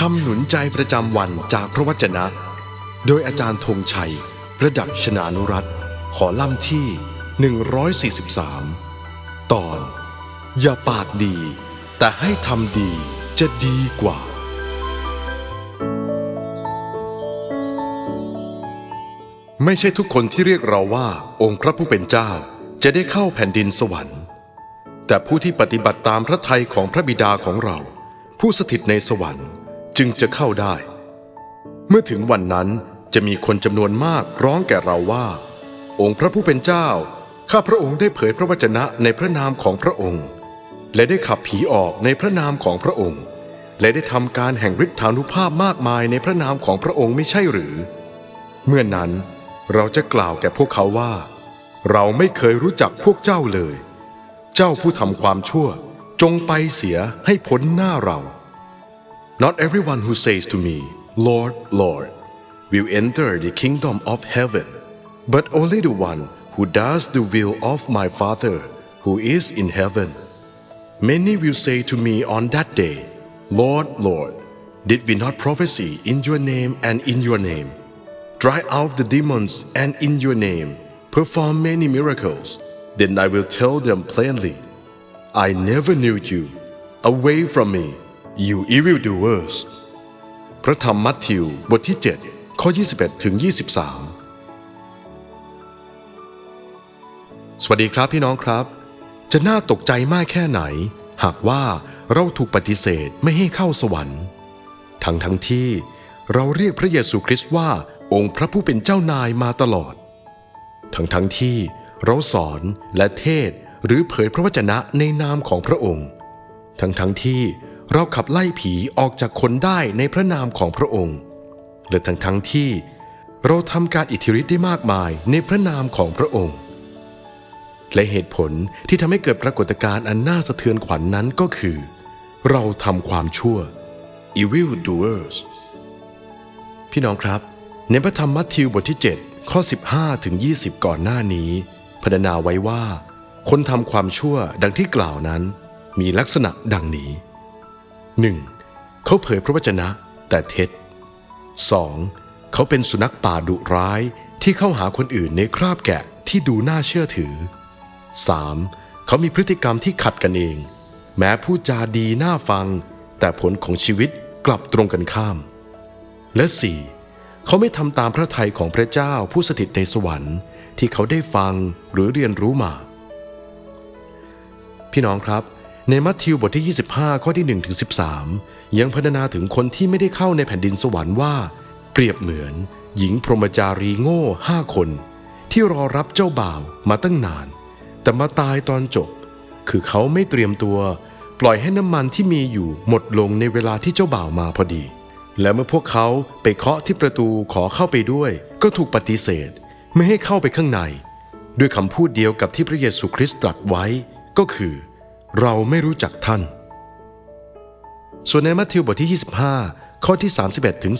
คำหนุนใจประจำวันจากพระวจนะ โดยอาจารย์ธงชัย ประดับชนานุรัตขอล่ำที่ 143 ตอน อย่าปากดี แต่ให้ทำดีจะดีกว่า ไม่ใช่ทุกคนที่เรียกเราว่าองค์พระผู้เป็นเจ้าจะได้เข้าแผ่นดินสวรรค์ แต่ผู้ที่ปฏิบัติตามพระทัยของพระบิดาของเรา ผู้สถิตในสวรรค์ จึงจะเข้าได้ เมื่อถึงวันนั้นจะมีคนจำนวนมากร้องแก่เราว่า องค์พระผู้เป็นเจ้า ข้าพระองค์ได้เผยพระวจนะในพระนามของพระองค์ และได้ขับผีออกในพระนามของพระองค์ และได้ทำการแห่งฤทธานุภาพมากมายในพระนามของพระองค์ไม่ใช่หรือ เมื่อนั้นเราจะกล่าวแก่พวกเขาว่า เราไม่เคยรู้จักพวกเจ้าเลย เจ้าผู้ทำความชั่วจงไปเสียให้พ้นหน้าเรา Not everyone who says to me, Lord, Lord, will enter the kingdom of heaven, but only the one who does the will of my Father who is in heaven. Many will say to me on that day, Lord, Lord, did we not prophesy in your name and in your name, drive out the demons and in your name perform many miracles? Then I will tell them plainly, I never knew you. Away from me, you evildoers. พระธรรมมัทธิวบทที่ 7 ข้อ 21 ถึง 23 สวัสดีครับพี่น้องครับ จะน่าตกใจมากแค่ไหน หากว่าเราถูกปฏิเสธไม่ให้เข้าสวรรค์ ทั้งทั้งที่เราเรียกพระเยซูคริสต์ว่าองค์พระผู้เป็นเจ้านายมาตลอด ทั้งทั้งที่เราสอนและเทศหรือเผยพระวจนะในนามของพระองค์ ทั้งทั้งที่ เราขับไล่ผีออกจากคนได้ในพระนามของพระองค์ และทั้งทั้งที่เราทำการอิทธิฤทธิ์ได้มากมายในพระนามของพระองค์ และเหตุผลที่ทำให้เกิดปรากฏการณ์อันน่าสะเทือนขวัญนนั้นก็คือ เราทำความชั่ว evil doers พี่น้องครับ ในพระธรรมมัทธิวบทที่ 7 ข้อ 15 ถึง 20 ก่อนหน้านี้พรรณนาไว้ว่า คนทำความชั่วดังที่กล่าวนั้น มีลักษณะดังนี้ 1. เขาเผยพระวจนะแต่เท็จ 2. เขาเป็นสุนัขป่าดุร้ายที่เข้าหาคนอื่นในคราบแกะที่ดูน่าเชื่อถือ 3. เขามีพฤติกรรมที่ขัดกันเอง แม้พูดจาดีน่าฟัง แต่ผลของชีวิตกลับตรงกันข้าม และ 4. เขาไม่ทำตามพระทัยของพระเจ้าผู้สถิตในสวรรค์ที่เขาได้ฟังหรือเรียนรู้มา พี่น้องครับ ในมัทธิวบทที่ 25 ข้อที่1ถึง13 ยังพรรณนาถึงคนที่ไม่ได้เข้าในแผ่นดินสวรรค์ว่า เปรียบเหมือน หญิงพรหมจารีโง่ห้าคน ที่รอรับเจ้าบ่าวมาตั้งนาน แต่มาตายตอนจบ คือเขาไม่เตรียมตัว ปล่อยให้น้ำมันที่มีอยู่หมดลงในเวลาที่เจ้าบ่าวมาพอดี และเมื่อพวกเขาไปเคาะที่ประตูขอเข้าไปด้วย ก็ถูกปฏิเสธ ไม่ให้เข้าไปข้างใน ด้วยคำพูดเดียวกับที่พระเยซูคริสต์ตรัสไว้ก็คือ เราไม่รู้จักท่าน ส่วนในมัทธิวบทที่ 25 ข้อที่ 31ถึง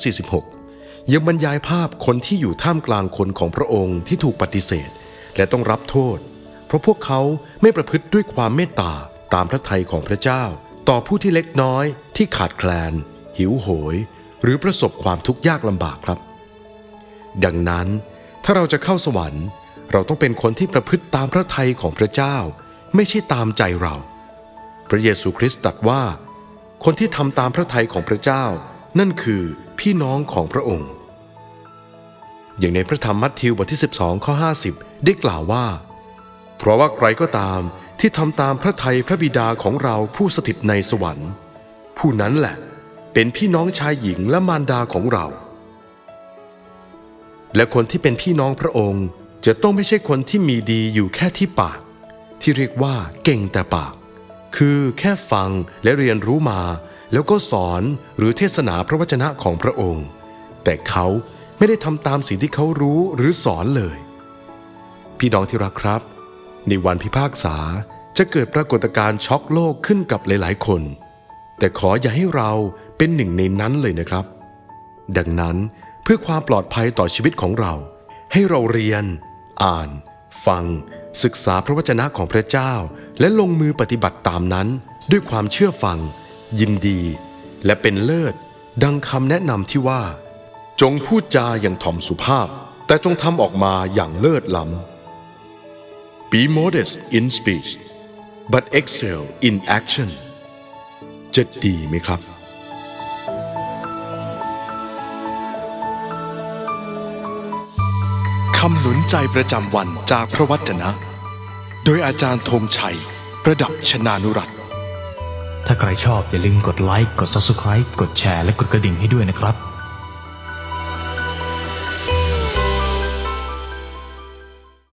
46 ยังบรรยายภาพคนที่อยู่ท่ามกลางคนของพระองค์ที่ถูกปฏิเสธ และต้องรับโทษ เพราะพวกเขาไม่ประพฤติด้วยความเมตตาตามพระทัยของพระเจ้า ต่อผู้ที่เล็กน้อยที่ขาดแคลน หิวโหย หรือประสบความทุกข์ยากลำบากครับ ดังนั้นถ้าเราจะเข้าสวรรค์ เราต้องเป็นคนที่ประพฤติตามพระทัยของพระเจ้า ไม่ใช่ตามใจเรา พระเยซูคริสต์ตรัสว่า คนที่ทำตามพระทัยของพระเจ้า นั่นคือพี่น้องของพระองค์ อย่างในพระธรรมมัทธิวบทที่ 12 ข้อ 50 ได้กล่าวว่า เพราะว่าใครก็ตามที่ทำตามพระทัยพระบิดาของเราผู้สถิตในสวรรค์ ผู้นั้นแหละเป็นพี่น้องชายหญิงและมารดาของเรา และคนที่เป็นพี่น้องพระองค์จะต้องไม่ใช่คนที่มีดีอยู่แค่ที่ปาก ที่เรียกว่าเก่งแต่ปาก คือแค่ฟังและเรียนรู้มา แล้วก็สอนหรือเทศนาพระวจนะของพระองค์ แต่เขาไม่ได้ทำตามสิ่งที่เขารู้หรือสอนเลย พี่น้องที่รักครับ ในวันพิพากษาจะเกิดปรากฏการณ์ช็อกโลกขึ้นกับหลายๆ คน แต่ขออย่าให้เราเป็นหนึ่งในนั้นเลยนะครับ ดังนั้นเพื่อความปลอดภัยต่อชีวิตของเรา ให้เราเรียน อ่าน ฟัง ศึกษาพระวจนะของพระเจ้า และลงมือปฏิบัติตามนั้น ด้วยความเชื่อฟัง ยินดี และเป็นเลิศ ดังคำแนะนำที่ว่า จงพูดจาอย่างถ่อมสุภาพ แต่จงทำออกมาอย่างเลิศล้ำ Be modest in speech but excel in action จะดีไหมครับำหนุนใจประจำวันจากพระวจนะ โดยอาจารย์ธงชัย ประดับชนานุรัตถ้าใครชอบอย่าลืมกดไลค์ กด Subscribe กดแชร์และกดกระดิ่งให้ด้วยนะครับ